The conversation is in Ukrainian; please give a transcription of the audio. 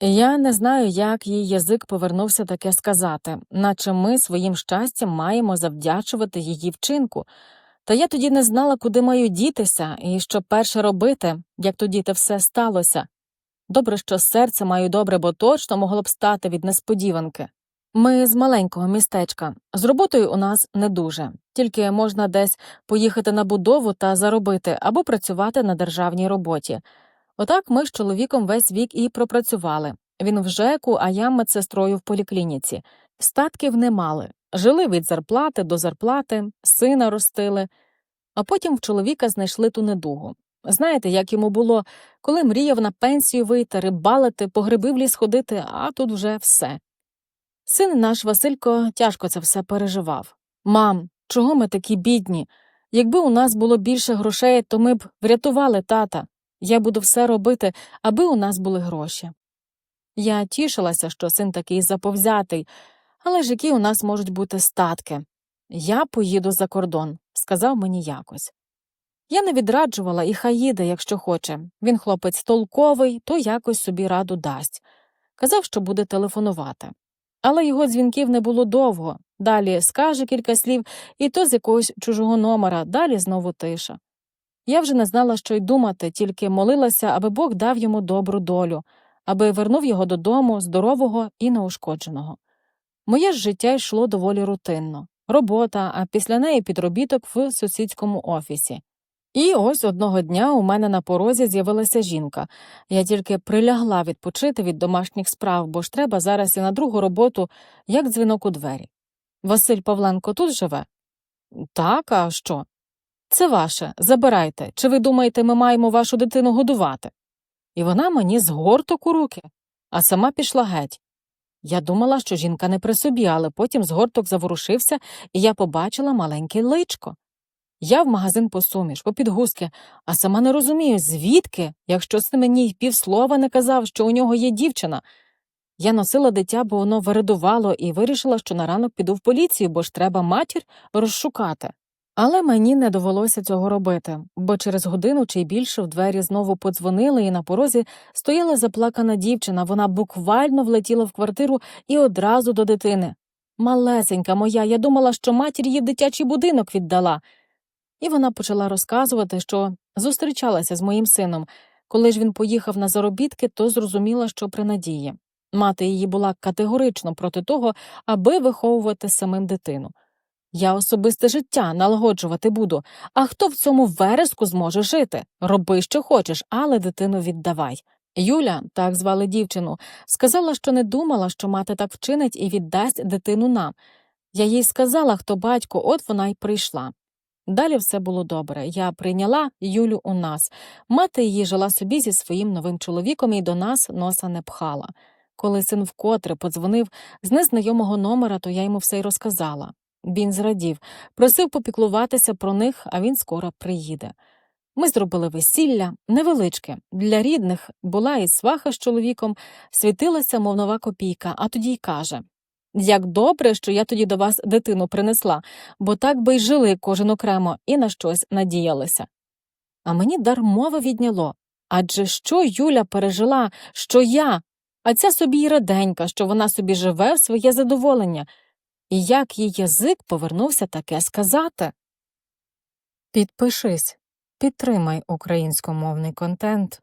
Я не знаю, як їй язик повернувся таке сказати, наче ми своїм щастям маємо завдячувати її вчинку. Та я тоді не знала, куди маю дітися і що перше робити, як тоді те все сталося. Добре, що серце маю добре, бо точно могло б стати від несподіванки. Ми з маленького містечка. З роботою у нас не дуже, тільки можна десь поїхати на будову та заробити або працювати на державній роботі. Отак ми з чоловіком весь вік і пропрацювали. Він в ЖЕКу, а я медсестрою в поліклініці. Статків не мали. Жили від зарплати до зарплати, сина ростили, а потім в чоловіка знайшли ту недугу. Знаєте, як йому було, коли мріяв на пенсію вийти, рибалити, по гриби в ліс ходити, а тут вже все. Син наш Василько тяжко це все переживав. Мам, чого ми такі бідні? Якби у нас було більше грошей, то ми б врятували тата. Я буду все робити, аби у нас були гроші. Я тішилася, що син такий заповзятий, але ж які у нас можуть бути статки. Я поїду за кордон, сказав мені якось. Я не відраджувала і хай їде, якщо хоче. Він хлопець толковий, то якось собі раду дасть. Казав, що буде телефонувати. Але його дзвінків не було довго. Далі скаже кілька слів, і то з якогось чужого номера, далі знову тиша. Я вже не знала, що й думати, тільки молилася, аби Бог дав йому добру долю, аби вернув його додому здорового і неушкодженого. Моє ж життя йшло доволі рутинно робота, а після неї підробіток в сусідському офісі. І ось одного дня у мене на порозі з'явилася жінка. Я тільки прилягла відпочити від домашніх справ, бо ж треба зараз і на другу роботу, як дзвінок у двері. Василь Павленко тут живе? Так, а що? Це ваше, забирайте. Чи ви думаєте, ми маємо вашу дитину годувати? І вона мені з горток у руки, а сама пішла геть. Я думала, що жінка не при собі, але потім з горток заворушився, і я побачила маленьке личко. Я в магазин по суміш, по підгузки, а сама не розумію, звідки, якщо це мені й півслова не казав, що у нього є дівчина. Я носила дитя, бо воно виридувало, і вирішила, що на ранок піду в поліцію, бо ж треба матір розшукати. Але мені не довелося цього робити, бо через годину чи більше в двері знову подзвонили, і на порозі стояла заплакана дівчина. Вона буквально влетіла в квартиру і одразу до дитини. Малесенька моя, я думала, що матір її дитячий будинок віддала. І вона почала розказувати, що зустрічалася з моїм сином. Коли ж він поїхав на заробітки, то зрозуміла, що при надії. Мати її була категорично проти того, аби виховувати самим дитину. Я особисте життя налагоджувати буду, а хто в цьому вереску зможе жити? Роби, що хочеш, але дитину віддавай. Юля, так звали дівчину, сказала, що не думала, що мати так вчинить і віддасть дитину нам. Я їй сказала, хто батько, от вона й прийшла. Далі все було добре. Я прийняла Юлю у нас. Мати її жила собі зі своїм новим чоловіком і до нас носа не пхала. Коли син вкотре подзвонив з незнайомого номера, то я йому все й розказала. Він зрадів, просив попіклуватися про них, а він скоро приїде. Ми зробили весілля невеличке. Для рідних була і сваха з чоловіком, світилася, мов нова копійка, а тоді й каже Як добре, що я тоді до вас дитину принесла, бо так би й жили кожен окремо і на щось надіялися. А мені дар мови відняло. Адже що Юля пережила, що я, а ця собі й раденька, що вона собі живе в своє задоволення. І як її язик повернувся таке сказати? Підпишись, підтримай українськомовний контент.